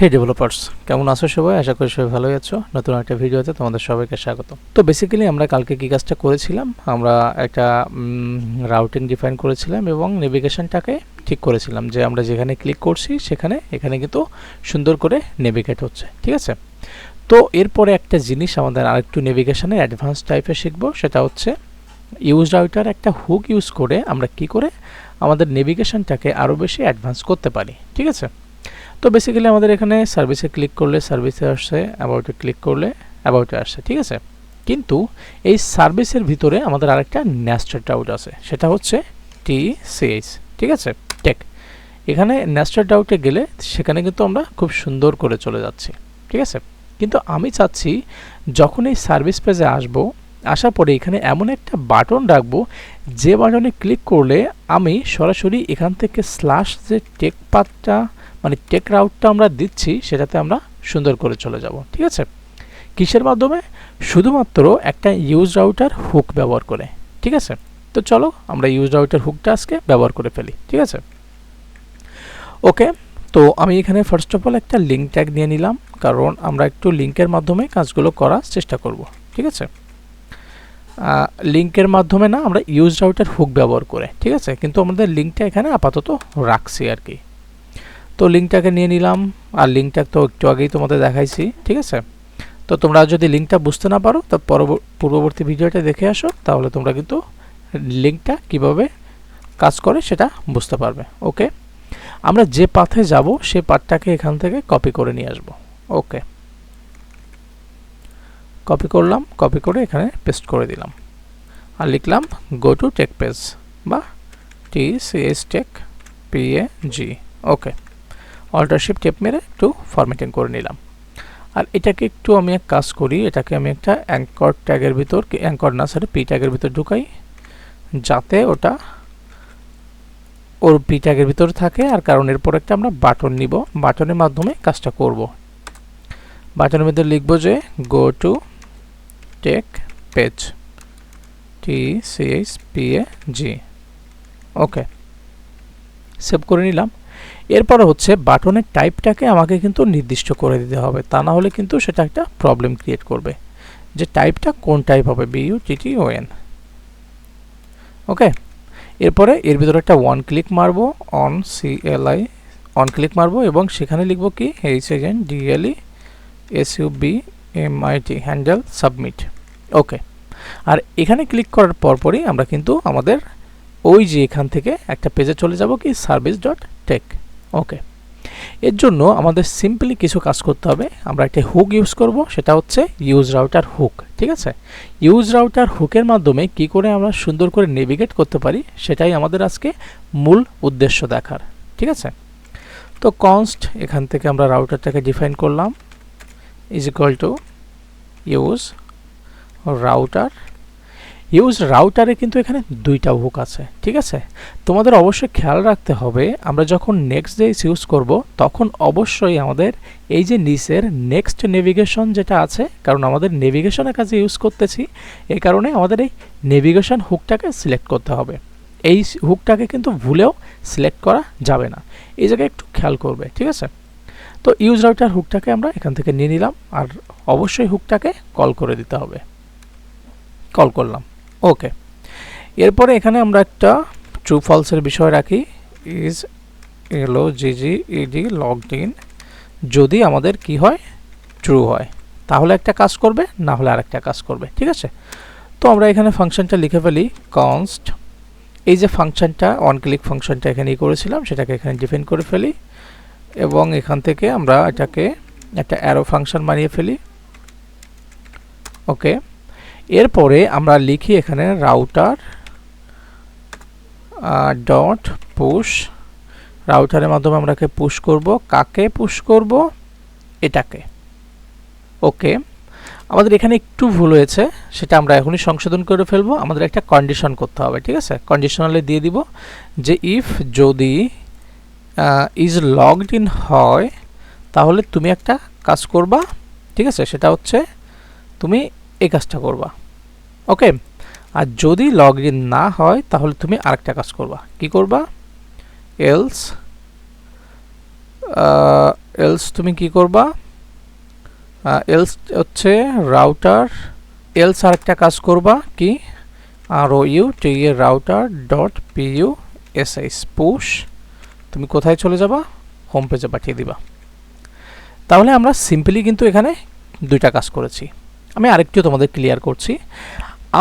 হে developers কেমন আছো সবাই? আশা করি সবাই ভালোই আছো। নতুন একটা ভিডিওতে তোমাদের সবাইকে স্বাগত। তো বেসিক্যালি আমরা কালকে কী কাজটা করেছিলাম? আমরা একটা রাউটিং ডিফাইন করেছিলাম এবং নেভিগেশনটাকে ঠিক করেছিলাম যে আমরা যেখানে ক্লিক করছি সেখানে, এখানে কিন্তু সুন্দর করে নেভিগেট হচ্ছে, ঠিক আছে? তো এরপরে একটা জিনিস আমাদের আরেকটু নেভিগেশনে অ্যাডভান্স টাইপের শিখব, সেটা হচ্ছে ইউজ রাউটার একটা হুক ইউজ করে আমরা কি করে আমাদের নেভিগেশনটাকে আরও বেশি অ্যাডভান্স করতে পারি, ঠিক আছে? তো বেসিক্যালি আমাদের এখানে সার্ভিসে ক্লিক করলে সার্ভিসে আসছে অ্যাবাউটে ক্লিক করলে অ্যাবাউটে আসছে, ঠিক আছে? কিন্তু এই সার্ভিসের ভিতরে আমাদের আরেকটা ন্যাস্টেড ডাউট আছে, সেটা হচ্ছে টি সিএইচ ঠিক আছে? টেক এখানে ন্যাস্টেড ডাউটে গেলে সেখানে কিন্তু আমরা খুব সুন্দর করে চলে যাচ্ছি, ঠিক আছে? কিন্তু আমি চাচ্ছি যখন এই সার্ভিস পেজে আসব, আসার পরে এখানে এমন একটা বাটন রাখব, যে বাটনে ক্লিক করলে আমি সরাসরি এখান থেকে স্ল্যাশ যে টেক পাথটা মানে টেক রাউটটা আমরা দিচ্ছি, সেটাতে আমরা সুন্দর করে চলে যাব। ঠিক আছে? কিসের মাধ্যমে? শুধুমাত্র একটা ইউজ রাউটার হুক ব্যবহার করে। ঠিক আছে? তো চলো আমরা ইউজ রাউটার হুকটা আজকে ব্যবহার করে ফেলি। ঠিক আছে? ওকে, তো আমি এখানে ফার্স্ট অফ অল একটা লিঙ্ক ট্যাগ নিয়ে নিলাম, কারণ আমরা একটু লিঙ্কের মাধ্যমে কাজগুলো করার চেষ্টা করব। ঠিক আছে? লিঙ্কের মাধ্যমে না আমরা ইউজ রাউটার হুক ব্যবহার করে। ঠিক আছে? কিন্তু আমাদের লিঙ্কটা এখানে আপাতত রাখছি আর কি। তো লিঙ্কটাকে নিয়ে নিলাম, আর লিঙ্কটা তো একটু আগেই তোমাদের দেখাইছি, ঠিক আছে? তো তোমরা যদি লিঙ্কটা বুঝতে না পারো, তো পূর্ববর্তী ভিডিওটা দেখে আসো, তাহলে তোমরা কিন্তু লিঙ্কটা কীভাবে কাজ করে সেটা বুঝতে পারবে, ওকে? আমরা যে পাথে যাব, সে পাথটাকে এখান থেকে কপি করে নিয়ে আসব, ওকে? কপি করলাম কপি করে এখানে পেস্ট করে দিলাম। আর লিখলাম গো টু টেক পেজ বা T C S tech P A G okay? Alt shift tap মেরে একটু ফরম্যাটিং করে নিলাম। আর এটাকে একটু আমি এক কাজ করি, এটাকে আমি একটা অ্যাঙ্কর ট্যাগের ভিতর অ্যাঙ্কর না সরি পি ট্যাগের ভিতর ঢুকাই, যাতে ওটা ওর পি ট্যাগের ভিতর থাকে। আর কারণ এরপর একটা আমরা বাটন নিব। বাটনের মাধ্যমে কাজটা করব। বাটনের মধ্যে লিখব যে go to tech page T C H P A G okay save করে নিলাম। এরপরে হচ্ছে বাটনের টাইপটাকে আমাকে কিন্তু নির্দিষ্ট করে দিতে হবে। তা না হলে কিন্তু সেটা একটা প্রবলেম ক্রিয়েট করবে। যে টাইপটা কোন টাইপ হবে? বিইউ টিটি এন ওকে এরপরে এর ভিতরে একটা ওয়ান ক্লিক মারবো on C L I on click মারবো এবং সেখানে লিখব কি? H N DLE S U B M I T handle submit okay আর এখানে ক্লিক করার পরপরই আমরা কিন্তু আমাদের ওই যে এখান থেকে একটা পেজে চলে যাব কি? সার্ভিস ডট টেক ওকে এর জন্য আমাদের সিম্পলি কিছু কাজ করতে হবে। আমরা একটা হুক ইউজ করব, সেটা হচ্ছে ইউজ রাউটার হুক ঠিক আছে? ইউজ রাউটার হুকের মাধ্যমে কি করে আমরা সুন্দর করে নেভিগেট করতে পারি, সেটাই আমাদের আজকে মূল উদ্দেশ্য দেখার, ঠিক আছে? তো কনস্ট এখান থেকে আমরা রাউটারটাকে ডিফাইন করলাম। Is equal to use router use রাউটারে কিন্তু এখানে দুইটা হুক আছে, ঠিক আছে? তোমাদের অবশ্যই খেয়াল রাখতে হবে, আমরা যখন নেক্সট ডে ইউজ করব, তখন অবশ্যই আমাদের এই যে নিচের নেক্সট নেভিগেশন যেটা আছে, কারণ আমাদের নেভিগেশনের কাজে ইউজ করতেছি এই কারণে আমাদের এই নেভিগেশন হুকটাকে সিলেক্ট করতে হবে। এই হুকটাকে কিন্তু ভুলেও সিলেক্ট করা যাবে না। এই জায়গায় একটু খেয়াল করবে, ঠিক আছে? তো ইউজ রাউটার হুকটাকে আমরা এখান থেকে নিয়ে নিলাম, আর অবশ্যই হুকটাকে কল করে দিতে হবে। কল করলাম। ওকে এরপরে এখানে আমরা একটা ট্রু ফলসের বিষয় রাখি। ইজ এলো জিজি ইডি লগড ইন যদি আমাদের কি হয়? ট্রু হয়। তাহলে একটা কাজ করবে, না হলে আরেকটা কাজ করবে। ঠিক আছে? তো আমরা এখানে ফাংশনটা লিখে ফেলি কনস্ট এই যে ফাংশনটা অন ক্লিক ফাংশনটা এখানেই করেছিলাম, সেটাকে এখানে ডিফাইন করে ফেলি। এবং এখান থেকে আমরা এটাকে একটা অ্যারো ফাংশন বানিয়ে ফেলি। ওকে এরপরে আমরা লিখি এখানে রাউটার ডট পুশ রাউটারের মাধ্যমে আমরাকে পুশ করব। কাকে পুশ করব? এটাকে। ওকে আমাদের এখানে একটু ভুল হয়েছে, সেটা আমরা এখনই সংশোধন করে ফেলব। আমাদের একটা কন্ডিশন করতে হবে, ঠিক আছে? কন্ডিশনালে দিয়ে দিব যে ইফ যদি ইজ লগড ইন হয়, তাহলে তুমি একটা কাজ করবা, ঠিক আছে? সেটা হচ্ছে তুমি এই কাজটা করবা। ওকে? আর যদি লগ ইন না হয়, তাহলে তুমি আরেকটা কাজ করবা। কি করবা? এলস এলস তুমি কি করবা? এলস হচ্ছে রাউটার এলস আরেকটা কাজ করবা কি? R O U T router dot P U S S push তুমি কোথায় চলে যাবা? হোম পেজে পাঠিয়ে দিবা। তাহলে আমরা সিম্পলি কিন্তু এখানে দুইটা কাজ করেছি। আমি আরেকটিও তোমাদের ক্লিয়ার করছি।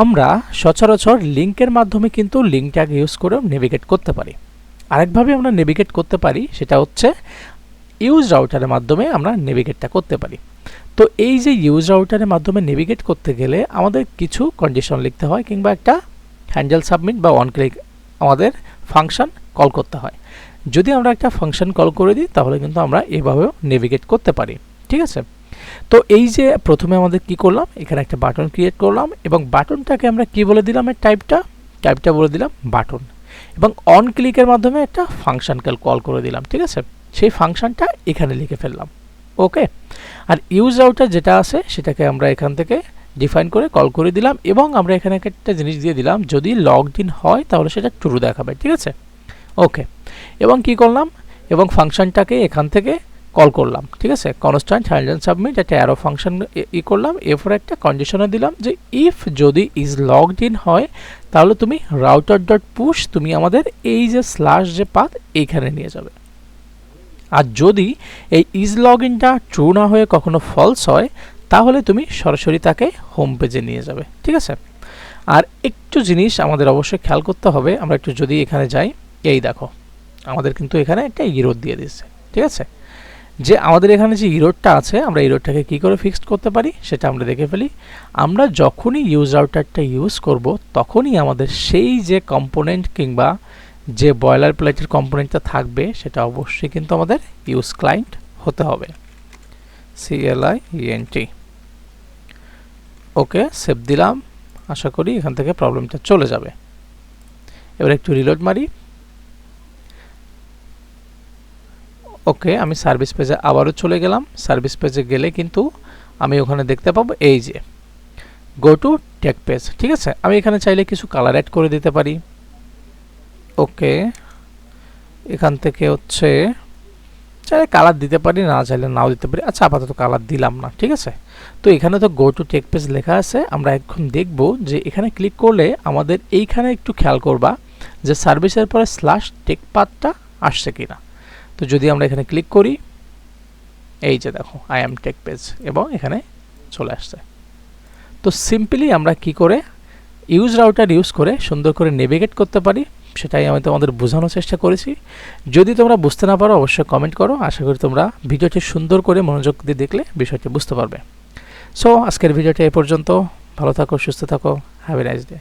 আমরা সচরাচর লিঙ্কের মাধ্যমে কিন্তু লিঙ্কটাকে ইউজ করেও নেভিগেট করতে পারি। আরেকভাবে আমরা নেভিগেট করতে পারি, সেটা হচ্ছে ইউজ রাউটারের মাধ্যমে আমরা নেভিগেটটা করতে পারি। তো এই যে ইউজ রাউটারের মাধ্যমে নেভিগেট করতে গেলে আমাদের কিছু কন্ডিশন লিখতে হয় কিংবা একটা হ্যান্ডেল সাবমিট বা ওয়ান ক্লিক আমাদের ফাংশন কল করতে হয়। যদি আমরা একটা ফাংশন কল করে দিই, তাহলে কিন্তু আমরা এভাবেও নেভিগেট করতে পারি। ঠিক আছে? তো এই যে প্রথমে আমাদের কি করলাম? এখানে একটা বাটন ক্রিয়েট করলাম এবং বাটনটাকে আমরা কি বলে দিলাম এর টাইপটা টাইপটা বলে দিলাম বাটন এবং অন ক্লিকের মাধ্যমে একটা ফাংশনকে কল করে দিলাম, ঠিক আছে? সেই ফাংশনটা এখানে লিখে ফেললাম ওকে আর ইউজ আউটার যেটা আছে সেটাকে আমরা এখান থেকে ডিফাইন করে কল করে দিলাম এবং আমরা এখানে একটা জিনিস দিয়ে দিলাম, যদি লগড ইন হয় তাহলে সেটা ট্রু দেখাবে, ঠিক আছে? ওকে এবং কি করলাম? এবং ফাংশনটাকে এখান থেকে কল করলাম, ঠিক আছে? কনস্ট্যান্ট হ্যান্ডেল সাবমিট একটা অ্যারো ফাংশন ই করলাম, এরপরে একটা কন্ডিশনে দিলাম যে ইফ যদি ইজ লগড ইন হয়, তাহলে তুমি রাউটার ডট পুশ তুমি আমাদের এই যে স্ল্যাশ যে পাত এইখানে নিয়ে যাবে। আর যদি এই ইজ লগ ইনটা ট্রু না হয়ে কখনো ফলস হয়, তাহলে তুমি সরাসরি তাকে হোম পেজে নিয়ে যাবে, ঠিক আছে? আর একটু জিনিস আমাদের অবশ্যই খেয়াল করতে হবে, আমরা একটু যদি এখানে যাই, এই দেখো, আমাদের কিন্তু এখানে একটা ইরোড দিয়ে দিচ্ছে ঠিক আছে? যে আমাদের এখানে যে ইরোডটা আছে, আমরা ইরোডটাকে কি করে ফিক্সড করতে পারি? সেটা আমরা দেখে ফেলি। আমরা যখনই ইউজ রাউটারটা ইউজ করব, তখনই আমাদের সেই যে কম্পোনেন্ট কিংবা যে বয়লার প্লেটের কম্পোনেন্টটা থাকবে, সেটা অবশ্যই কিন্তু আমাদের ইউজ ক্লায়েন্ট হতে হবে। সিএলআই ইএনটি ওকে সেভ দিলাম। আশা করি এখান থেকে প্রবলেমটা চলে যাবে। এবার একটু রিলোড মারি। ওকে, আমি সার্ভিস পেজে আবারও চলে গেলাম। সার্ভিস পেজে গেলে কিন্তু আমি ওখানে দেখতে পাবো এই যে গো টু টেক পেজ ঠিক আছে? আমি এখানে চাইলে কিছু কালার অ্যাড করে দিতে পারি। ওকে, এখান থেকে হচ্ছে চাইলে কালার দিতে পারি, না চাইলে নাও দিতে পারি। আচ্ছা আপাতত কালার দিলাম না, ঠিক আছে? তো এখানে তো গো টু টেক পেজ লেখা আছে। আমরা এখন দেখব যে এখানে ক্লিক করলে আমাদের এইখানে একটু খেয়াল করবা যে সার্ভিসের পরে স্ল্যাশ টেক পাথটা আসছে কিনা। তো যদি আমরা এখানে ক্লিক করি, এই যে দেখো আই এম টেক পেজ এবং এখানে চলে আসছে। তো সিম্পলি আমরা কি করে ইউজ রাউটার ইউজ করে সুন্দর করে নেভিগেট করতে পারি, সেটাই আমি তোমাদের বোঝানোর চেষ্টা করেছি। যদি তোমরা বুঝতে না পারো, অবশ্যই কমেন্ট করো। আশা করি তোমরা ভিডিওটি সুন্দর করে মনোযোগ দিয়ে দেখলে বিষয়টি বুঝতে পারবে। সো আজকের ভিডিওটি এ পর্যন্ত। ভালো থাকো, সুস্থ থাকো। Have a nice day